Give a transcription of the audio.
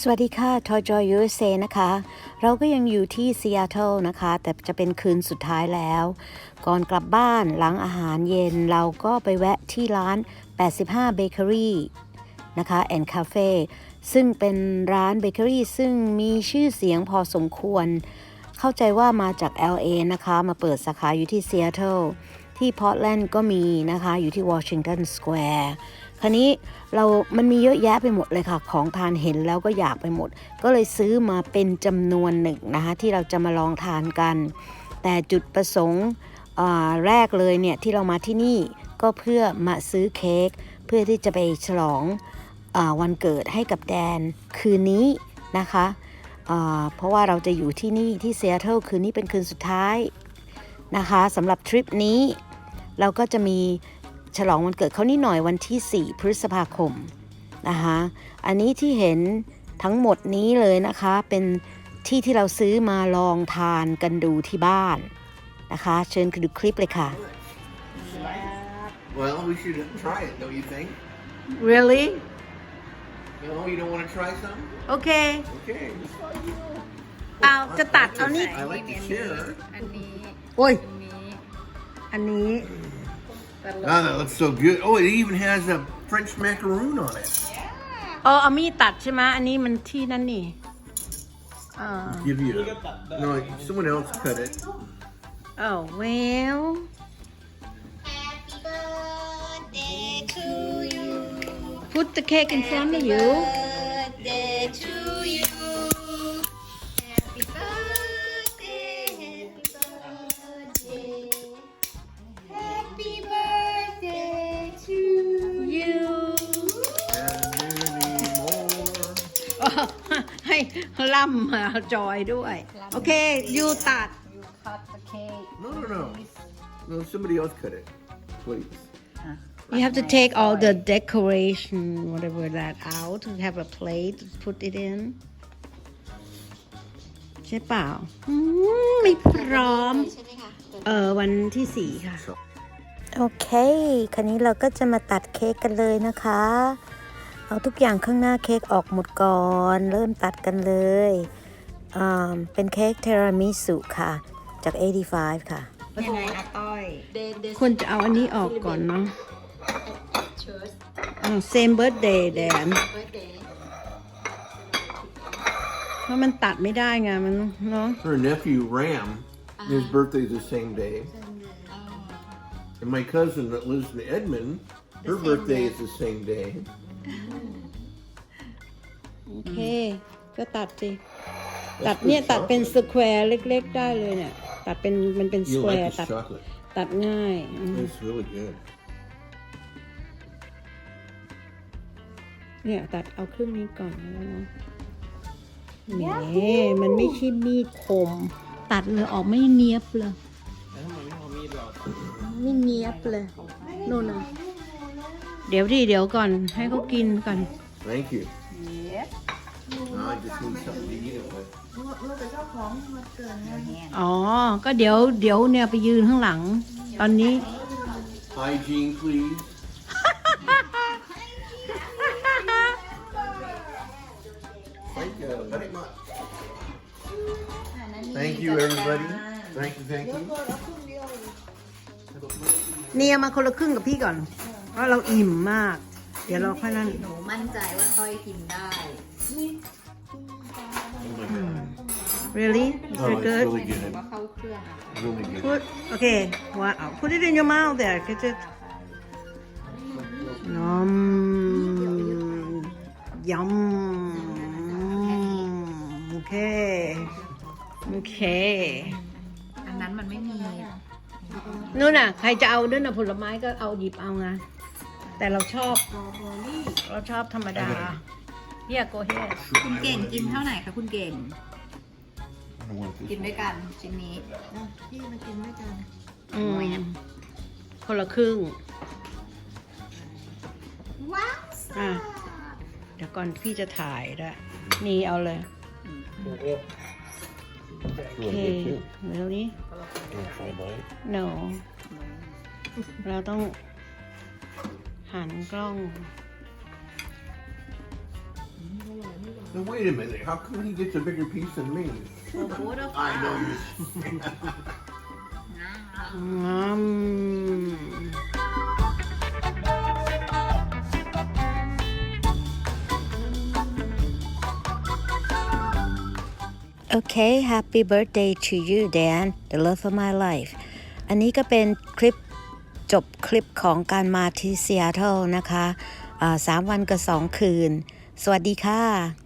สวัสดีค่ะทอยจอย USA นะคะ เราก็ยังอยู่ที่ซีแอตเทิลนะคะ แต่จะเป็นคืนสุดท้ายแล้ว ก่อนกลับบ้านหลังอาหารเย็นเราก็ไปแวะที่ร้าน 85 Bakery นะคะแอนคาเฟ่ซึ่งเป็นร้านเบเกอรี่ซึ่งมีชื่อเสียงพอสมควร เข้าใจว่ามาจาก LA นะคะ มาเปิดสาขาอยู่ที่ซีแอตเทิลที่พอร์ตแลนด์ก็มีนะคะ อยู่ที่วอชิงตันสแควร์ คราวนี้เรามันมีเยอะแยะไปหมดเลยค่ะ ของทานเห็นแล้วก็อยากไปหมด ก็เลยซื้อมาเป็นจำนวนหนึ่งนะคะที่เราจะมาลองทานกัน แต่จุดประสงค์แรกเลยเนี่ยที่เรามาที่นี่ก็เพื่อมาซื้อเค้กเพื่อที่จะไปฉลองอวันเกิดให้กับแดนคืนนี้นะคะเพราะว่าเราจะอยู่ที่นี่ที่เซีแอตเทิลคืนนี้เป็นคืนสุดท้ายนะคะสำหรับทริปนี้เราก็จะมี ฉลองวันเกิดเขานิดหน่อยวันที่ 4 พฤษภาคมนะคะอันนี้ที่เห็นทั้งหมดนี้เลยนะคะเป็นที่ที่เราซื้อมาลองทานกันดูที่บ้านนะคะ เชิญดูคลิปเลยค่ะ Well, we should try it, don't you think? really No, you don't want to try some? โอเค Okay. just try it. เอาจะตัดเอานี่ I like to share. อันนี้โอ้ยอันนี้ อันนี้ ตลก Oh, that looks so good. Oh, it even has a French macaroon on it. เออเอามีดตัดใช่ไหมอันนี้มันที่นั่นนี่อ่า Give you. No, someone else cut it. เออ well Happy birthday to you put the cake in front of you birthday to you Happy birthday ล่ำมาจอยด้วย โอเค ยูตัด You cut the cake No, no, no. No, somebody else cut it. Please. you have to take all the decoration whatever that out have a plate put it in ใช่เปล่าอืมไม่พร้อม ใช่ไหมคะเออวันที่สี่ค่ะ So, โอเค คราวนี้เราก็จะมาตัดเค้กกันเลยนะคะ เอาทุกอย่างข้างหน้าเค้กออกหมดก่อน เริ่มตัดกันเลยอ่าเป็นเค้กเทรามิสุค่ะ จาก 85 ค่ะ ยังไงอะต้อย ควรจะเอาอันนี้ออกก่อนเนาะ Cheers อ่า same birthday แดน birthday เพราะมันตัดไม่ได้ไงมันเนาะ her nephew Ram, his birthday's the same day. And my cousin that lives in Edmond, her birthday is the same day. โอเค ก็ตัดสิ ตัดเนี่ยตัดเป็นสแควร์เล็ก ๆ ได้เลยเนี่ย ตัดเป็นมันเป็นส You แคว like ร์ this ตัด chocolate? ตัดง่ายอืม It's really good. เนี่ยตัดเอาครึ่งนี้ก่อนแล้วเนาะแหมมันไม่ใช่มีดคม ตัดเลยออกไม่เนียบเลย ไม่เนียบเลยนู่นน่ะ เดี๋ยวดิเดี๋ยวก่อนให้เขากินก่อน Thank you. Now I just need something to eat it with. อ๋อ ก็เดี๋ยวเดี๋ยวเนี่ยไปยืนข้างหลัง ตอนนี้ Hygiene, please. Thank you very much. Thank you, everybody. Thank you, thank you. เนี่ยมาคนละครึ่งกับพี่ก่อนเพราะเราอิ่มมาก เดี๋ยวเราค่อยนั่น หนูมั่นใจว่าต้อยกินได้ Oh my god. Really is Oh, it it's good really good. ว่าเข้าเครื่องอะ Really good. put okay wow put it in your mouth there get it นมยำโอเคโอเคอันนั้นมันไม่มีนู่นน่ะ ใครจะเอาด้วยนะผลไม้ก็เอาหยิบเอาไงแต่เราชอบ เราชอบธรรมดา เฮียโกเฮียคุณเก่งกินเท่าไหร่คะคุณเก่ง I don't want กิน this. ด้วยกันชิ้นนี้อืมคนละครึ่ง ว้าวอะ เดี๋ยวก่อนพี่จะถ่ายด้วยนี่เอาเลยโอเคเดี๋ยวนี้ no เราต้องหันกล้อง Now wait a minute. How come he gets a bigger piece than me? I know you. อืมโอเค Happy birthday to you Dan the love of my life อันนี้ก็เป็นคลิปจบคลิปของการมาที่ซีแอตเทิลนะคะอ่าสามวันกับสองคืน สวัสดีค่ะ